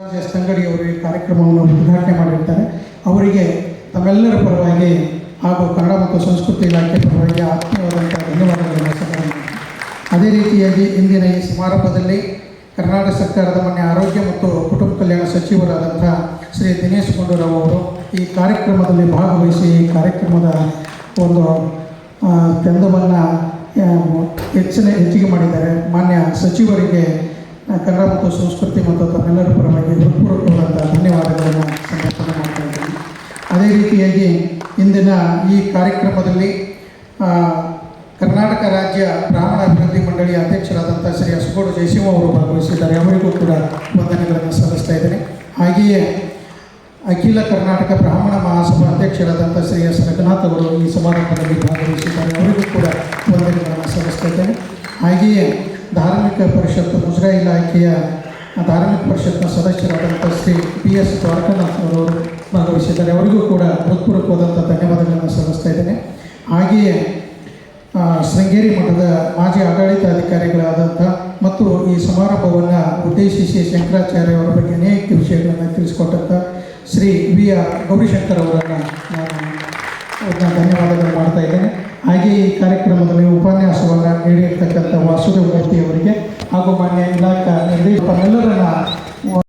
S ಅಂಗಡಿಯವರು ಈ ಕಾರ್ಯಕ್ರಮವನ್ನು ಉದ್ಘಾಟನೆ ಮಾಡಿರ್ತಾರೆ ಅವರಿಗೆ ತಮ್ಮೆಲ್ಲರ ಪರವಾಗಿ ಹಾಗೂ ಕನ್ನಡ ಮತ್ತು ಸಂಸ್ಕೃತಿ ಇಲಾಖೆ ಪರವಾಗಿ ಆತ್ಮೀಯವಾದಂಥ ಧನ್ಯವಾದಗಳನ್ನು ಸಲ್ಲಿಸುತ್ತೇನೆ. ಅದೇ ರೀತಿಯಾಗಿ ಇಂದಿನ ಈ ಸಮಾರಂಭದಲ್ಲಿ ಕರ್ನಾಟಕ ಸರ್ಕಾರದ ಮಾನ್ಯ ಆರೋಗ್ಯ ಮತ್ತು ಕುಟುಂಬ ಕಲ್ಯಾಣ ಸಚಿವರಾದಂಥ ಶ್ರೀ ದಿನೇಶ್ ಗುಂಡೂರಾವ್ ಅವರು ಈ ಕಾರ್ಯಕ್ರಮದಲ್ಲಿ ಭಾಗವಹಿಸಿ ಈ ಕಾರ್ಯಕ್ರಮದ ಒಂದು ಕೆಂದವನ್ನು ಹೆಚ್ಚಿನ ಹೆಚ್ಚಿಗೆ ಮಾಡಿದ್ದಾರೆ ಮಾನ್ಯ ಸಚಿವರಿಗೆ ಕನ್ನಡ ಮತ್ತು ಸಂಸ್ಕೃತಿ ಮತ್ತು ತಮ್ಮೆಲ್ಲರ ಪರವಾಗಿ ಹೃತ್ಪೂರ್ವಕವಾದಂಥ ಧನ್ಯವಾದಗಳನ್ನು ಸಮರ್ಪಣೆ ಮಾಡ್ತಾ ಇದ್ದೀನಿ. ಅದೇ ರೀತಿಯಾಗಿ ಇಂದಿನ ಈ ಕಾರ್ಯಕ್ರಮದಲ್ಲಿ ಕರ್ನಾಟಕ ರಾಜ್ಯ ಬ್ರಾಹ್ಮಣ ಅಭಿವೃದ್ಧಿ ಮಂಡಳಿಯ ಅಧ್ಯಕ್ಷರಾದಂಥ ಶ್ರೀ ಹಸಗೋಡು ಜಯಸಿಂಹ ಅವರು ಭಾಗವಹಿಸಿದ್ದಾರೆ. ಅವರಿಗೂ ಕೂಡ ವಂದನೆಗಳನ್ನು ಸಲ್ಲಿಸ್ತಾ ಇದ್ದೇನೆ. ಹಾಗೆಯೇ ಅಖಿಲ ಕರ್ನಾಟಕ ಬ್ರಾಹ್ಮಣ ಮಹಾಸಭಾ ಅಧ್ಯಕ್ಷರಾದಂಥ ಶ್ರೀ ಎಸ್. ರಂಗನಾಥ್ ಅವರು ಈ ಸಮಾರಂಭದಲ್ಲಿ ಭಾಗವಹಿಸಿದ್ದಾರೆ. ಅವರಿಗೂ ಕೂಡ ವಂದನೆಗಳನ್ನು ಸಲ್ಲಿಸ್ತಾ ಇದ್ದೇನೆ. ಹಾಗೆಯೇ ಧಾರ್ಮಿಕ ಪರಿಷತ್ತು ಮುಜರಾ ಇಲಾಖೆಯ ಧಾರ್ಮಿಕ ಪರಿಷತ್ನ ಸದಸ್ಯರಾದಂಥ ಶ್ರೀ ಪಿ ಎಸ್ ದ್ವಾರಕನಾಥ್ ಅವರು ಭಾಗವಹಿಸಿದ್ದಾರೆ. ಅವರಿಗೂ ಕೂಡ ಹೃತ್ಪೂರ್ವಕವಾದಂಥ ಧನ್ಯವಾದಗಳನ್ನು ಸಲ್ಲಿಸ್ತಾ ಇದ್ದೇನೆ. ಹಾಗೆಯೇ ಶೃಂಗೇರಿ ಮಠದ ಮಾಜಿ ಆಡಳಿತಾಧಿಕಾರಿಗಳಾದಂಥ ಮತ್ತು ಈ ಸಮಾರಂಭವನ್ನು ಉದ್ದೇಶಿಸಿ ಶಂಕರಾಚಾರ್ಯ ಅವರ ಬಗ್ಗೆ ಅನೇಕ ವಿಷಯಗಳನ್ನು ತಿಳಿಸಿಕೊಟ್ಟಂಥ ಶ್ರೀ ವಿ ಆರ್ ಗೌರಿಶಂಕರ್ ಅವರನ್ನು ನಾನು ಧನ್ಯವಾದಗಳು ಮಾಡ್ತಾ ಇದ್ದೇನೆ. ನೀಡಿರ್ತಕ್ಕಂಥ ವಾಸುದೇವ ಮೂರ್ತಿ ಅವರಿಗೆ